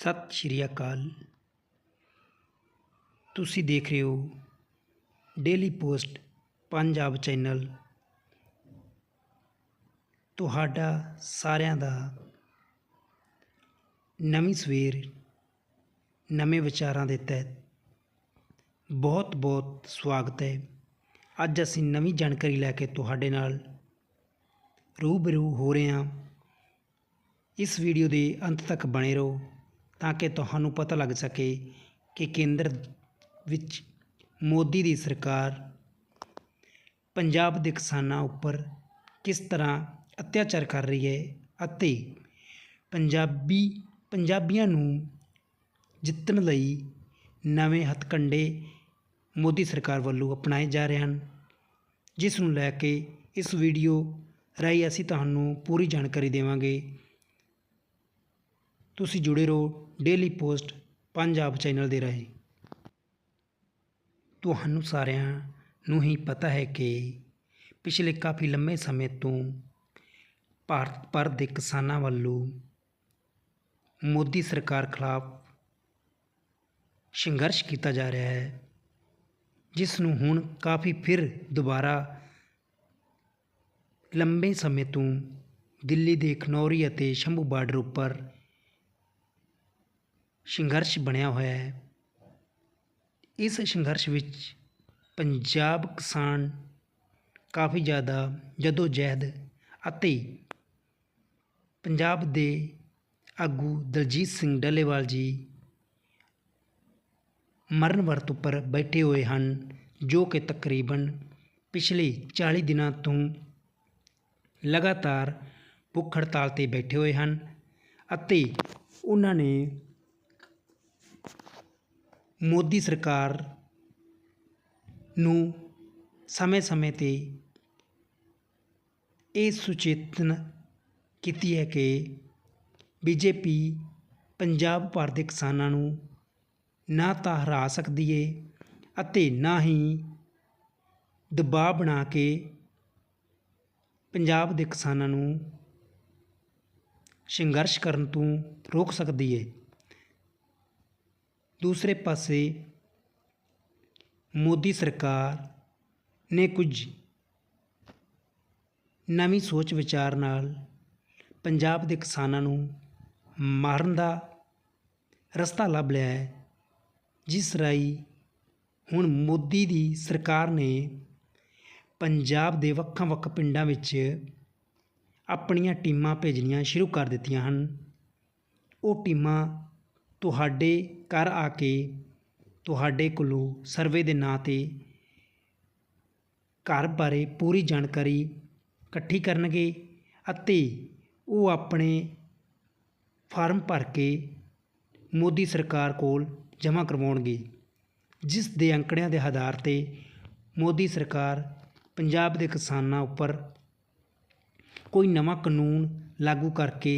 ਸਤਿ ਸ਼੍ਰੀ ਅਕਾਲ। ਤੁਸੀਂ ਦੇਖ ਰਹੇ ਹੋ ਡੇਲੀ ਪੋਸਟ ਪੰਜਾਬ ਚੈਨਲ ਤੁਹਾਡਾ ਸਾਰਿਆਂ ਦਾ ਨਵੀਂ ਸਵੇਰ, ਨਵੇਂ ਵਿਚਾਰਾਂ ਦੇ ਤਹਿਤ ਬਹੁਤ ਬਹੁਤ ਸਵਾਗਤ ਹੈ। ਅੱਜ ਅਸੀਂ ਨਵੀਂ ਜਾਣਕਾਰੀ ਲੈ ਕੇ ਤੁਹਾਡੇ ਨਾਲ ਰੂਬਰੂ ਹੋ ਰਹੇ ਹਾਂ। ਇਸ ਵੀਡੀਓ ਦੇ ਅੰਤ ਤੱਕ ਬਣੇ ਰਹੋ। ਤਾਂ ਕਿ ਤੁਹਾਨੂੰ ਪਤਾ ਲੱਗ ਸਕੇ ਕਿ ਕੇਂਦਰ ਵਿੱਚ ਮੋਦੀ ਦੀ ਸਰਕਾਰ ਪੰਜਾਬ ਦੇ ਕਿਸਾਨਾਂ ਉੱਪਰ ਕਿਸ ਤਰ੍ਹਾਂ ਅਤਿਆਚਾਰ ਕਰ ਰਹੀ ਹੈ ਅਤੇ ਪੰਜਾਬੀ ਪੰਜਾਬੀਆਂ ਨੂੰ ਜਿੱਤਣ ਲਈ ਨਵੇਂ ਹੱਥਕੰਡੇ ਮੋਦੀ ਸਰਕਾਰ ਵੱਲੋਂ ਅਪਣਾਏ ਜਾ ਰਹੇ ਹਨ, ਜਿਸ ਨੂੰ ਲੈ ਕੇ ਇਸ ਵੀਡੀਓ ਰਾਹੀਂ ਅਸੀਂ ਤੁਹਾਨੂੰ ਪੂਰੀ ਜਾਣਕਾਰੀ ਦੇਵਾਂਗੇ। ਤੁਸੀਂ ਜੁੜੇ ਰਹੋ ਡੇਲੀ ਪੋਸਟ ਪੰਜਾਬ ਚੈਨਲ ਦੇ ਰਾਹੀਂ। ਤੁਹਾਨੂੰ ਸਾਰਿਆਂ ਨੂੰ ਹੀ ਪਤਾ ਹੈ ਕਿ ਪਿਛਲੇ ਕਾਫੀ ਲੰਮੇ ਸਮੇਂ ਤੋਂ ਭਾਰਤ ਭਰ ਦੇ ਕਿਸਾਨਾਂ ਵੱਲੋਂ ਮੋਦੀ ਸਰਕਾਰ ਖਿਲਾਫ ਸੰਘਰਸ਼ ਕੀਤਾ ਜਾ ਰਿਹਾ ਹੈ, ਜਿਸ ਨੂੰ ਹੁਣ ਕਾਫੀ ਫਿਰ ਦੁਬਾਰਾ ਲੰਬੇ ਸਮੇਂ ਤੋਂ ਦਿੱਲੀ ਦੇ ਖਨੌਰੀ ਅਤੇ ਸ਼ੰਭੂ ਬਾਰਡਰ ਉੱਪਰ ਸੰਘਰਸ਼ ਬਣਿਆ ਹੋਇਆ ਹੈ। ਇਸ ਸੰਘਰਸ਼ ਵਿੱਚ ਪੰਜਾਬ ਕਿਸਾਨ ਕਾਫੀ ਜ਼ਿਆਦਾ ਜਦੋਜਹਿਦ ਅਤੇ ਪੰਜਾਬ ਦੇ ਆਗੂ ਦਲਜੀਤ ਸਿੰਘ ਡੱਲੇਵਾਲ ਜੀ ਮਰਨ ਵਰਤ ਉੱਪਰ ਬੈਠੇ ਹੋਏ ਹਨ, ਜੋ ਕਿ ਤਕਰੀਬਨ ਪਿਛਲੇ 40 ਦਿਨਾਂ ਤੋਂ ਲਗਾਤਾਰ ਭੁੱਖ ਹੜਤਾਲ ਤੇ ਬੈਠੇ ਹੋਏ ਹਨ ਅਤੇ ਉਹਨਾਂ ਨੇ ਮੋਦੀ ਸਰਕਾਰ ਨੂੰ ਸਮੇਂ-ਸਮੇਂ ਤੇ ਇਹ ਸੁਚੇਤਨ ਕੀਤੀ ਹੈ ਕਿ ਬੀਜੇਪੀ ਪੰਜਾਬ ਭਰ ਦੇ ਕਿਸਾਨਾਂ ਨੂੰ ਨਾ ਤਾਂ ਹਰਾ ਸਕਦੀ ਏ ਅਤੇ ਨਾ ਹੀ ਦਬਾਅ ਬਣਾ ਕੇ ਪੰਜਾਬ ਦੇ ਕਿਸਾਨਾਂ ਨੂੰ ਸੰਘਰਸ਼ ਕਰਨ ਤੋਂ ਰੋਕ ਸਕਦੀ ਏ। ਦੂਸਰੇ ਪਾਸੇ ਮੋਦੀ ਸਰਕਾਰ ਨੇ ਕੁਝ ਨਵੀਂ ਸੋਚ ਵਿਚਾਰ ਨਾਲ ਪੰਜਾਬ ਦੇ ਕਿਸਾਨਾਂ ਨੂੰ ਮਾਰਨ ਦਾ ਰਸਤਾ ਲੱਭ ਲਿਆ ਹੈ, ਜਿਸ ਰਾਹੀਂ ਹੁਣ ਮੋਦੀ ਦੀ ਸਰਕਾਰ ਨੇ ਪੰਜਾਬ ਦੇ ਵੱਖਾਂ ਵੱਖ ਪਿੰਡਾਂ ਵਿੱਚ ਆਪਣੀਆਂ ਟੀਮਾਂ ਭੇਜਣੀਆਂ ਸ਼ੁਰੂ ਕਰ ਦਿੱਤੀਆਂ ਹਨ। ਉਹ ਟੀਮਾਂ ਤੁਹਾਡੇ ਘਰ ਆ ਕੇ ਤੁਹਾਡੇ ਕੋਲੋਂ ਸਰਵੇ ਦੇ ਨਾਂ 'ਤੇ ਘਰ ਬਾਰੇ ਪੂਰੀ ਜਾਣਕਾਰੀ ਇਕੱਠੀ ਕਰਨਗੇ ਅਤੇ ਉਹ ਆਪਣੇ ਫਾਰਮ ਭਰ ਕੇ ਮੋਦੀ ਸਰਕਾਰ ਕੋਲ ਜਮ੍ਹਾਂ ਕਰਵਾਉਣਗੇ, ਜਿਸ ਦੇ ਅੰਕੜਿਆਂ ਦੇ ਆਧਾਰ 'ਤੇ ਮੋਦੀ ਸਰਕਾਰ ਪੰਜਾਬ ਦੇ ਕਿਸਾਨਾਂ ਉੱਪਰ ਕੋਈ ਨਵਾਂ ਕਾਨੂੰਨ ਲਾਗੂ ਕਰਕੇ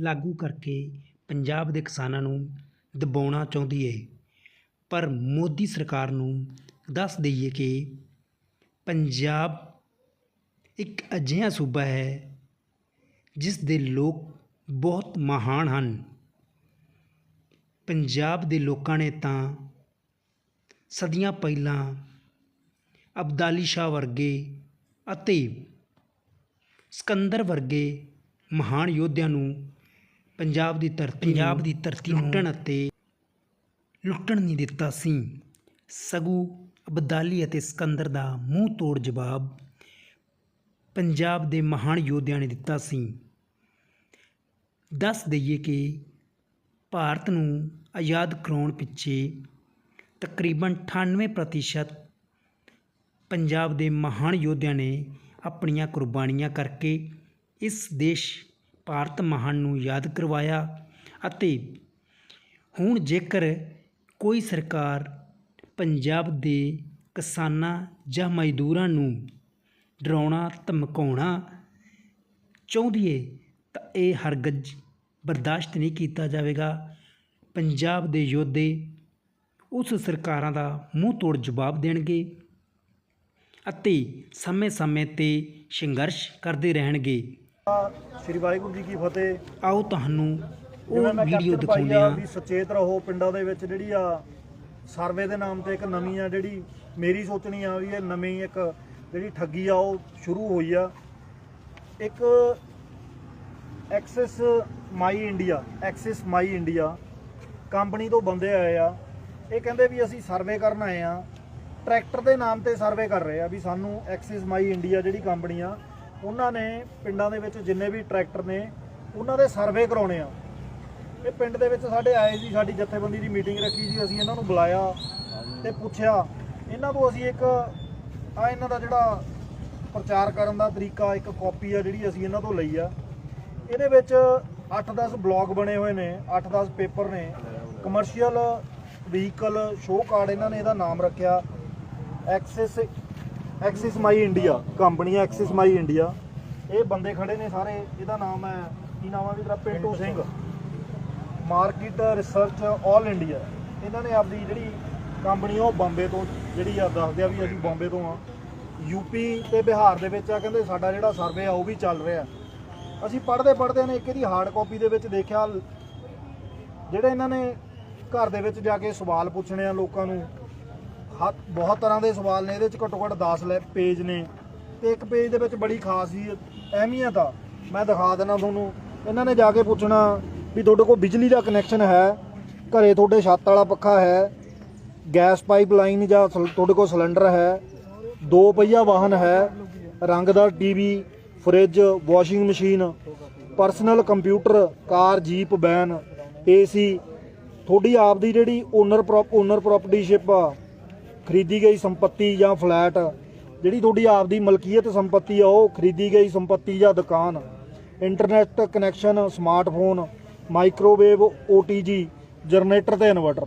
ਲਾਗੂ ਕਰਕੇ ਪੰਜਾਬ ਦੇ ਕਿਸਾਨਾਂ ਨੂੰ ਦਬਾਉਣਾ ਚਾਹੁੰਦੀ ਹੈ ਪਰ ਮੋਦੀ ਸਰਕਾਰ ਨੂੰ ਦੱਸ ਦਈਏ ਕਿ ਪੰਜਾਬ ਇੱਕ ਅਜਿਹਾ ਸੂਬਾ ਹੈ ਜਿਸ ਦੇ ਲੋਕ ਬਹੁਤ ਮਹਾਨ ਹਨ। ਪੰਜਾਬ ਦੇ ਲੋਕਾਂ ਨੇ ਤਾਂ ਸਦੀਆਂ ਪਹਿਲਾਂ ਅਬਦਾਲੀ ਸ਼ਾਹ ਵਰਗੇ ਅਤੇ ਸਿਕੰਦਰ ਵਰਗੇ ਮਹਾਨ ਯੋਧਿਆਂ ਨੂੰ ਪੰਜਾਬ ਦੀ ਧਰਤੀ ਪੰਜਾਬ ਦੀ ਧਰਤੀ ਲੁੱਟਣ ਅਤੇ ਲੁੱਟਣ ਨਹੀਂ ਦਿੱਤਾ ਸੀ। ਸਗੂ ਅਬਦਾਲੀ ਅਤੇ ਸਿਕੰਦਰ ਦਾ ਮੂੰਹ ਤੋੜ ਜਵਾਬ ਪੰਜਾਬ ਦੇ ਮਹਾਨ ਯੋਧਿਆਂ ਨੇ ਦਿੱਤਾ ਸੀ। ਦੱਸ ਦਈਏ ਕਿ ਭਾਰਤ ਨੂੰ ਆਜ਼ਾਦ ਕਰਾਉਣ ਪਿੱਛੇ ਤਕਰੀਬਨ 98% ਪੰਜਾਬ ਦੇ ਮਹਾਨ ਯੋਧਿਆਂ ਨੇ ਆਪਣੀਆਂ ਕੁਰਬਾਨੀਆਂ ਕਰਕੇ ਇਸ ਦੇਸ਼ ਭਾਰਤ ਮਹਾਨ ਨੂੰ ਯਾਦ ਕਰਵਾਇਆ ਅਤੇ ਹੁਣ ਜੇਕਰ ਕੋਈ ਸਰਕਾਰ ਪੰਜਾਬ ਦੇ ਕਿਸਾਨਾਂ ਜਾਂ ਮਜ਼ਦੂਰਾਂ ਨੂੰ ਡਰਾਉਣਾ, ਧਮਕਾਉਣਾ ਚਾਹੁੰਦੀ ਹੈ ਤਾਂ ਇਹ ਹਰਗਜ਼ ਬਰਦਾਸ਼ਤ ਨਹੀਂ ਕੀਤਾ ਜਾਵੇਗਾ। ਪੰਜਾਬ ਦੇ ਯੋਧੇ ਉਸ ਸਰਕਾਰਾਂ ਦਾ ਮੂੰਹ ਤੋੜ ਜਵਾਬ ਦੇਣਗੇ ਅਤੇ ਸਮੇਂ-ਸਮੇਂ ਤੇ ਸੰਘਰਸ਼ ਕਰਦੇ ਰਹਿਣਗੇ। ਸ਼੍ਰੀ ਵਾਹਿਗੁਰੂ ਜੀ ਕੀ ਫਤਿਹ। ਆਓ ਤੁਹਾਨੂੰ ਉਹ ਵੀਡੀਓ ਦਿਖਾਉਂਦੇ ਆ ਵੀ ਸੁਚੇਤ ਰਹੋ ਪਿੰਡਾਂ ਦੇ ਵਿੱਚ ਜਿਹੜੀ ਆ ਸਰਵੇ ਦੇ ਨਾਮ ਤੇ ਇੱਕ ਨਵੀਂ ਆ ਜਿਹੜੀ ਮੇਰੀ ਸੋਚਣੀ ਆ ਵੀ ਇਹ ਨਵੀਂ ਇੱਕ ਜਿਹੜੀ ਠੱਗੀ ਆ ਉਹ ਸ਼ੁਰੂ ਹੋਈ ਆ। ਇੱਕ Axis my India Axis my India company ਤੋਂ ਬੰਦੇ ਆਏ ਆ। ਇਹ ਕਹਿੰਦੇ ਵੀ ਅਸੀਂ ਸਰਵੇ ਕਰਨ ਆਏ ਆ। ਟਰੈਕਟਰ ਦੇ ਨਾਮ ਤੇ ਸਰਵੇ ਕਰ ਰਹੇ ਆ ਵੀ ਸਾਨੂੰ ਐਕਸਿਸ ਮਾਈ ਇੰਡੀਆ ਜਿਹੜੀ ਕੰਪਨੀ ਆ ਉਹਨਾਂ ਨੇ ਪਿੰਡਾਂ ਦੇ ਵਿੱਚ ਜਿੰਨੇ ਵੀ ਟਰੈਕਟਰ ਨੇ, ਉਹਨਾਂ ਦੇ ਸਰਵੇ ਕਰਾਉਣੇ ਆ। ਇਹ ਪਿੰਡ ਦੇ ਵਿੱਚ ਸਾਡੇ ਆਏ ਸੀ ਸਾਡੀ ਜਥੇਬੰਦੀ ਦੀ ਮੀਟਿੰਗ ਰੱਖੀ ਸੀ ਅਸੀਂ ਇਹਨਾਂ ਨੂੰ ਬੁਲਾਇਆ ਤੇ ਪੁੱਛਿਆ। ਇਹਨਾਂ ਤੋਂ ਅਸੀਂ ਇੱਕ ਆ ਇਹਨਾਂ ਦਾ ਜਿਹੜਾ ਪ੍ਰਚਾਰ ਕਰਨ ਦਾ ਤਰੀਕਾ, ਇੱਕ ਕਾਪੀ ਆ ਜਿਹੜੀ ਅਸੀਂ ਇਹਨਾਂ ਤੋਂ ਲਈ ਆ। ਇਹਦੇ ਵਿੱਚ 8-10 ਬਲੌਗ ਬਣੇ ਹੋਏ ਨੇ 8-10 ਪੇਪਰ ਨੇ। ਕਮਰਸ਼ੀਅਲ ਵਹੀਕਲ ਸ਼ੋਅ ਕਾਰਡ ਇਹਨਾਂ ਨੇ ਇਹਦਾ ਨਾਮ ਰੱਖਿਆ। Axis Axis my India company Axis my India ਇਹ ਬੰਦੇ ਖੜੇ ਨੇ ਸਾਰੇ ਇਹਦਾ ਨਾਮ ਹੈ ਕੀ ਨਾਮ ਹੈ ਵੀ ਤੇਰਾ? Pintu Singh. Market research 올 India ਇਹਨਾਂ ਨੇ ਆਪਦੀ ਜਿਹੜੀ ਕੰਪਨੀ ਉਹ ਬੰਬੇ ਤੋਂ ਜਿਹੜੀ ਆ ਦੱਸਦੇ ਆ ਵੀ ਅਸੀਂ ਬੰਬੇ ਤੋਂ ਆ। ਯੂਪੀ ਤੇ ਬਿਹਾਰ ਦੇ ਵਿੱਚ ਆ ਕਹਿੰਦੇ ਸਾਡਾ ਜਿਹੜਾ ਸਰਵੇ ਆ ਉਹ ਵੀ ਚੱਲ ਰਿਹਾ। ਅਸੀਂ ਪੜ੍ਹਦੇ ਪੜ੍ਹਦੇ ਨੇ ਇੱਕ ਇਹਦੀ ਹਾਰਡ ਕਾਪੀ ਦੇ ਵਿੱਚ ਦੇਖਿਆ। ਜਿਹੜੇ ਇਹਨਾਂ ਨੇ ਘਰ ਦੇ ਵਿੱਚ ਜਾ ਕੇ ਸਵਾਲ ਪੁੱਛਣੇ ਆ ਲੋਕਾਂ ਨੂੰ ਹੱਥ ਬਹੁਤ ਤਰ੍ਹਾਂ ਦੇ ਸਵਾਲ ਨੇ, ਇਹਦੇ ਚ ਘੱਟੋ ਘੱਟ 10 ਲੈ ਪੇਜ ਨੇ। ਤੇ ਇੱਕ ਪੇਜ ਦੇ ਵਿੱਚ ਬੜੀ ਖਾਸ ਹੀ ਅਹਿਮੀਅਤ ਆ। ਮੈਂ ਦਿਖਾ ਦਿੰਦਾ ਤੁਹਾਨੂੰ। ਇਹਨਾਂ ਨੇ ਜਾ ਕੇ ਪੁੱਛਣਾ ਵੀ ਤੁਹਾਡੇ ਕੋਲ ਬਿਜਲੀ ਦਾ ਕਨੈਕਸ਼ਨ ਹੈ, ਘਰੇ ਤੁਹਾਡੇ ਛੱਤ ਵਾਲਾ ਪੱਖਾ ਹੈ, ਗੈਸ ਪਾਈਪਲਾਈਨ ਜਾਂ ਸਿਲ- ਤੁਹਾਡੇ ਕੋਲ ਸਿਲੰਡਰ ਹੈ, ਦੋ ਪਹੀਆ ਵਾਹਨ ਹੈ ਰੰਗਦਾਰ TV fridge, washing machine, personal computer, car, jeep, van, AC, ਤੁਹਾਡੀ ਆਪ ਦੀ ਜਿਹੜੀ ਓਨਰ ਪ੍ਰੋਪ ਓਨਰ ਪ੍ਰੋਪਰਟੀਸ਼ਿਪ ਆ ਖਰੀਦੀ ਗਈ ਸੰਪਤੀ ਜਾਂ ਫਲੈਟ, ਜਿਹੜੀ ਤੁਹਾਡੀ ਆਪ ਦੀ ਮਲਕੀਅਤ ਸੰਪਤੀ ਆ, ਉਹ ਖਰੀਦੀ ਗਈ ਸੰਪਤੀ ਜਾਂ ਦੁਕਾਨ internet connection smartphone microwave OTG generator ਤੇ ਇਨਵਰਟਰ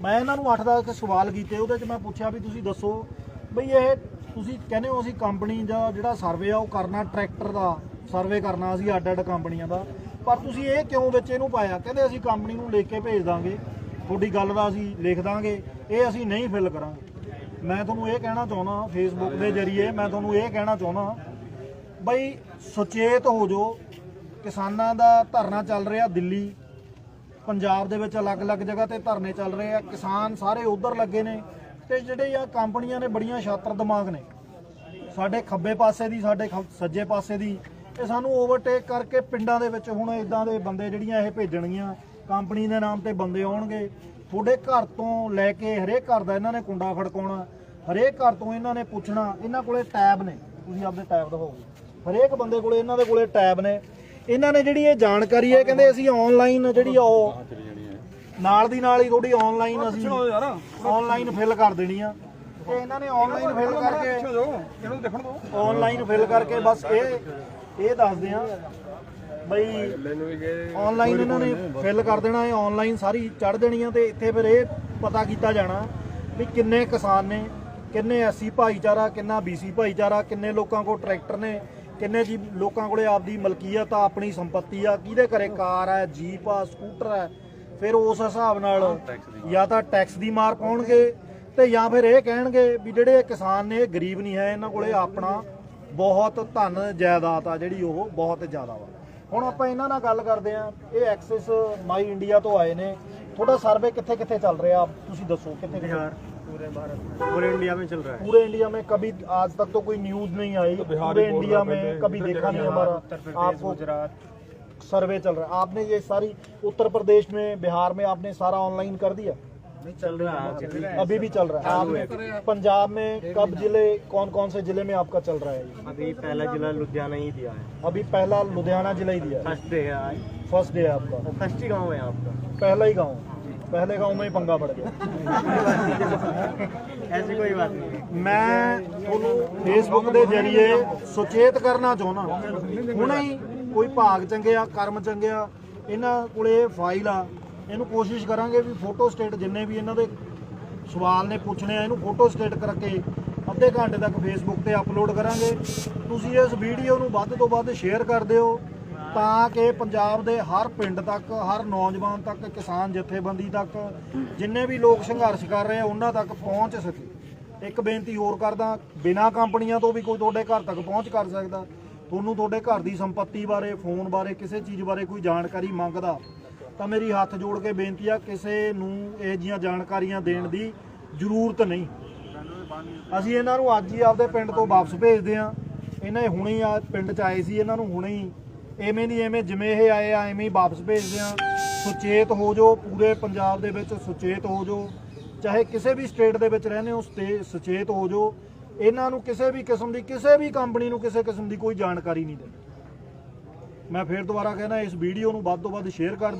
ਮੈਂ ਇਹਨਾਂ ਨੂੰ 8-10 ਸਵਾਲ ਕੀਤੇ, ਉਹਦੇ 'ਚ ਮੈਂ ਪੁੱਛਿਆ ਵੀ ਤੁਸੀਂ ਦੱਸੋ, ਬਈ ਇਹ ਤੁਸੀਂ ਕਹਿੰਦੇ ਹੋ ਅਸੀਂ ਕੰਪਨੀ ਦਾ ਜਿਹੜਾ ਸਰਵੇ ਆ, ਉਹ ਕਰਨਾ ਟਰੈਕਟਰ ਦਾ ਸਰਵੇ ਕਰਨਾ ਅਸੀਂ ਅੱਡ ਅੱਡ ਕੰਪਨੀਆਂ ਦਾ, ਪਰ ਤੁਸੀਂ ਇਹ ਕਿਉਂ ਵਿੱਚ ਇਹਨੂੰ ਪਾਇਆ? ਕਹਿੰਦੇ ਅਸੀਂ ਕੰਪਨੀ ਨੂੰ ਲਿਖ ਕੇ ਭੇਜ ਦਾਂਗੇ, ਤੁਹਾਡੀ ਗੱਲ ਦਾ ਅਸੀਂ ਲਿਖ ਦਾਂਗੇ। ਇਹ ਅਸੀਂ ਨਹੀਂ ਫਿਲ ਕਰਾਂਗੇ। ਮੈਂ ਤੁਹਾਨੂੰ ਇਹ ਕਹਿਣਾ ਚਾਹੁੰਦਾ ਫੇਸਬੁੱਕ ਦੇ ਜ਼ਰੀਏ ਮੈਂ ਤੁਹਾਨੂੰ ਇਹ ਕਹਿਣਾ ਚਾਹੁੰਦਾ, ਬਈ ਸੁਚੇਤ ਹੋ ਜਾਓ। ਕਿਸਾਨਾਂ ਦਾ ਧਰਨਾ ਚੱਲ ਰਿਹਾ ਦਿੱਲੀ। ਪੰਜਾਬ ਦੇ ਵਿੱਚ ਅਲੱਗ-ਅਲੱਗ ਜਗ੍ਹਾ ਤੇ ਧਰਨੇ ਚੱਲ ਰਹੇ ਆ। ਕਿਸਾਨ ਸਾਰੇ ਉਧਰ ਲੱਗੇ ਨੇ ਤੇ ਜਿਹੜੇ ਆ ਕੰਪਨੀਆਂ ਨੇ ਬੜੀਆਂ ਛਾਤਰ ਦਿਮਾਗ ਨੇ। ਸਾਡੇ ਖੱਬੇ ਪਾਸੇ ਦੀ, ਸਾਡੇ ਖ- ਸੱਜੇ ਪਾਸੇ ਦੀ, ਇਹ ਸਾਨੂੰ ਓਵਰਟੇਕ ਕਰਕੇ ਪਿੰਡਾਂ ਦੇ ਵਿੱਚ ਹੁਣ ਇਦਾਂ ਦੇ ਬੰਦੇ ਜਿਹੜੀਆਂ ਇਹ ਭੇਜਣਗੀਆਂ, ਕੰਪਨੀ ਦੇ ਨਾਮ ਤੇ ਬੰਦੇ ਆਉਣਗੇ। ਤੁਹਾਡੇ ਘਰ ਤੋਂ ਲੈ ਕੇ ਹਰੇਕ ਘਰ ਦਾ ਇਹਨਾਂ ਨੇ ਕੁੰਡਾ ਖੜਕਾਉਣਾ ਹਰੇਕ ਘਰ ਤੋਂ ਇਹਨਾਂ ਨੇ ਪੁੱਛਣਾ ਇਹਨਾਂ ਕੋਲੇ ਟੈਬ ਨੇ ਤੁਸੀਂ ਆਪਦੇ ਟੈਬ ਦਿਖਾਓ। ਹਰੇਕ ਬੰਦੇ ਕੋਲੇ ਇਹਨਾਂ ਦੇ ਕੋਲੇ ਟੈਬ ਨੇ। ਇਹਨਾਂ ਨੇ ਜਿਹੜੀ ਇਹ ਜਾਣਕਾਰੀ ਹੈ ਕਹਿੰਦੇ ਅਸੀਂ ਆਨਲਾਈਨ ਜਿਹੜੀ ਉਹ ਨਾਲ ਦੀ ਨਾਲ ਹੀ ਤੁਹਾਡੀ ਆਨਲਾਈਨ ਅਸੀਂ ਆਨਲਾਈਨ ਫਿਲ ਕਰ ਦੇਣੀ ਆ। ਤੇ ਇਹਨਾਂ ਨੇ ਆਨਲਾਈਨ ਫਿਲ ਕਰਕੇ ਇਹਨੂੰ ਦੇਖਣ ਦੋ ਆਨਲਾਈਨ ਫਿਲ ਕਰਕੇ ਬਸ ਇਹ ਇਹ ਦੱਸਦੇ ਆ ਬਈ ਆਨਲਾਈਨ ਇਹਨਾਂ ਨੇ ਫਿਲ ਕਰ ਦੇਣਾ ਹੈ ਆਨਲਾਈਨ ਸਾਰੀ ਚੜ ਦੇਣੀ ਆ ਤੇ ਇੱਥੇ ਫਿਰ ਇਹ ਪਤਾ ਕੀਤਾ ਜਾਣਾ ਵੀ ਕਿੰਨੇ ਕਿਸਾਨ ਨੇ ਕਿੰਨੇ ਐਸੀ ਭਾਈਚਾਰਾ ਕਿੰਨਾ ਬੀਸੀ ਭਾਈਚਾਰਾ ਕਿੰਨੇ ਲੋਕਾਂ ਕੋਲ ਟਰੈਕਟਰ ਨੇ ਕਿੰਨੇ ਜੀ ਲੋਕਾਂ ਕੋਲੇ ਆਪਦੀ ਮਲਕੀਅਤ ਆ ਆਪਣੀ ਸੰਪਤੀ ਆ ਕਿਹਦੇ ਘਰੇ ਕਾਰ ਹੈ ਜੀਪ ਆ ਸਕੂਟਰ ਹੈ ਫਿਰ ਉਸ ਹਿਸਾਬ ਨਾਲ ਜਾਂ ਤਾਂ ਟੈਕਸ ਦੀ ਮਾਰ ਪਾਉਣਗੇ ਤੇ ਜਾਂ ਫਿਰ ਇਹ ਕਹਿਣਗੇ ਵੀ ਜਿਹੜੇ ਇਹ ਕਿਸਾਨ ਨੇ ਇਹ ਗਰੀਬ ਨਹੀਂ ਹੈ ਇਹਨਾਂ ਕੋਲੇ ਆਪਣਾ ਬਹੁਤ ਧਨ ਜਾਇਦਾਦ ਆ ਜਿਹੜੀ ਉਹ ਬਹੁਤ ਜ਼ਿਆਦਾ ਵਾ ਹੁਣ ਆਪਾਂ ਇਹਨਾਂ ਨਾਲ ਗੱਲ ਕਰਦੇ ਆ ਇਹ ਐਕਸਿਸ ਮਾਈ ਇੰਡੀਆ ਤੋਂ ਆਏ ਨੇ ਤੁਹਾਡਾ ਸਰਵੇ ਕਿੱਥੇ ਕਿੱਥੇ ਚੱਲ ਰਿਹਾ ਆਪ ਤੁਸੀਂ ਦੱਸੋ ਕਿੱਥੇ ਬਿਹਾਰ पूरे भारत में पूरे इंडिया में चल रहा है पूरे इंडिया में कभी आज तक तो कोई न्यूज नहीं आई पूरे इंडिया में कभी देखा नहीं हमारा उत्तर प्रदेश आपको गुजरात सर्वे चल रहा है आपने ये सारी उत्तर प्रदेश में बिहार में आपने सारा ऑनलाइन कर दिया नहीं चल रहा है अभी भी चल रहा है आपने पंजाब में कब जिले कौन कौन से जिले में आपका चल रहा है ये? अभी पहला जिला लुधियाना ही दिया है अभी पहला लुधियाना जिला ही दिया फर्स्ट डे है आज फर्स्ट डे है आपका और फर्स्ट ही गाँव है आपका पहला ही गांव पहले गांव में ही पंगा पड़ गया ऐसी कोई बात नहीं ਮੈਂ ਤੁਹਾਨੂੰ ਫੇਸਬੁੱਕ ਦੇ ਜ਼ਰੀਏ ਸੁਚੇਤ ਕਰਨਾ ਚਾਹੁੰਦਾ ਹੁਣੇ ਹੀ ਕੋਈ ਭਾਗ ਚੰਗਿਆ ਕਰਮ ਚੰਗਿਆ ਇਹਨਾਂ ਕੋਲੇ ਇਹ ਫਾਈਲ ਆ ਇਹਨੂੰ ਕੋਸ਼ਿਸ਼ ਕਰਾਂਗੇ ਵੀ ਫੋਟੋ ਸਟੇਟ ਜਿੰਨੇ ਵੀ ਇਹਨਾਂ ਦੇ ਸਵਾਲ ਨੇ ਪੁੱਛਣੇ ਆ, ਇਹਨੂੰ ਫੋਟੋ ਸਟੇਟ ਕਰਕੇ ਅੱਧੇ ਘੰਟੇ ਤੱਕ ਫੇਸਬੁੱਕ ਤੇ ਅਪਲੋਡ ਕਰਾਂਗੇ। ਤੁਸੀਂ ਇਸ ਵੀਡੀਓ ਨੂੰ ਵੱਧ ਤੋਂ ਵੱਧ ਸ਼ੇਅਰ ਕਰ ਦਿਓ ਤਾਂ ਕਿ ਪੰਜਾਬ ਦੇ ਹਰ ਪਿੰਡ ਤੱਕ, ਹਰ ਨੌਜਵਾਨ ਤੱਕ, ਕਿਸਾਨ ਜਥੇਬੰਦੀ ਤੱਕ, ਜਿੰਨੇ ਵੀ ਲੋਕ ਸੰਘਰਸ਼ ਕਰ ਰਹੇ ਆ, ਉਹਨਾਂ ਤੱਕ ਪਹੁੰਚ ਸਕੇ। ਇੱਕ ਬੇਨਤੀ ਹੋਰ ਕਰਦਾ, ਬਿਨਾ ਕੰਪਨੀਆਂ ਤੋਂ ਵੀ ਕੋਈ ਤੁਹਾਡੇ ਘਰ ਤੱਕ ਪਹੁੰਚ ਕਰ ਸਕਦਾ। ਤੁਹਾਨੂੰ ਤੁਹਾਡੇ ਘਰ ਦੀ ਸੰਪਤੀ ਬਾਰੇ, ਫੋਨ ਬਾਰੇ, ਕਿਸੇ ਚੀਜ਼ ਬਾਰੇ ਕੋਈ ਜਾਣਕਾਰੀ ਮੰਗਦਾ ਤਾਂ ਮੇਰੀ ਹੱਥ ਜੋੜ ਕੇ ਬੇਨਤੀ ਆ, ਕਿਸੇ ਨੂੰ ਇਹ ਜੀਆਂ ਜਾਣਕਾਰੀਆਂ ਦੇਣ ਦੀ ਜ਼ਰੂਰਤ ਨਹੀਂ। ਅਸੀਂ ਇਹਨਾਂ ਨੂੰ ਅੱਜ ਹੀ ਆਪਦੇ ਪਿੰਡ ਤੋਂ ਵਾਪਸ ਭੇਜਦੇ ਆ ਇਹਨੇ ਹੁਣੇ ਆ ਪਿੰਡ ਚ ਆਏ ਸੀ, ਇਹਨਾਂ ਨੂੰ ਹੁਣੇ ਹੀ ਐਵੇਂ ਦੀ ਐਵੇਂ ਜਿਵੇਂ ਇਹ ਆਏ ਆ, ਐਵੇਂ ਹੀ ਵਾਪਸ ਭੇਜਦੇ ਆ ਸੁਚੇਤ ਹੋ ਜਾਓ, ਪੂਰੇ ਪੰਜਾਬ ਦੇ ਵਿੱਚ ਸੁਚੇਤ ਹੋ ਜਾਓ। ਚਾਹੇ ਕਿਸੇ ਵੀ ਸਟੇਟ ਦੇ ਵਿੱਚ ਰਹਿੰਦੇ ਹੋ, ਸਟੇ, ਸੁਚੇਤ ਹੋ ਜਾਓ। ਇਹਨਾਂ ਨੂੰ ਕਿਸੇ ਵੀ ਕਿਸਮ ਦੀ, ਕਿਸੇ ਵੀ ਕੰਪਨੀ ਨੂੰ ਕਿਸੇ ਕਿਸਮ ਦੀ ਕੋਈ ਜਾਣਕਾਰੀ ਨਹੀਂ ਦੇਣੀ। ਮੈਂ ਫੇਰ ਦੁਬਾਰਾ ਕਹਿੰਦਾ, ਇਸ ਵੀਡੀਓ ਨੂੰ ਵੱਧ ਤੋਂ ਵੱਧ ਸ਼ੇਅਰ ਕਰ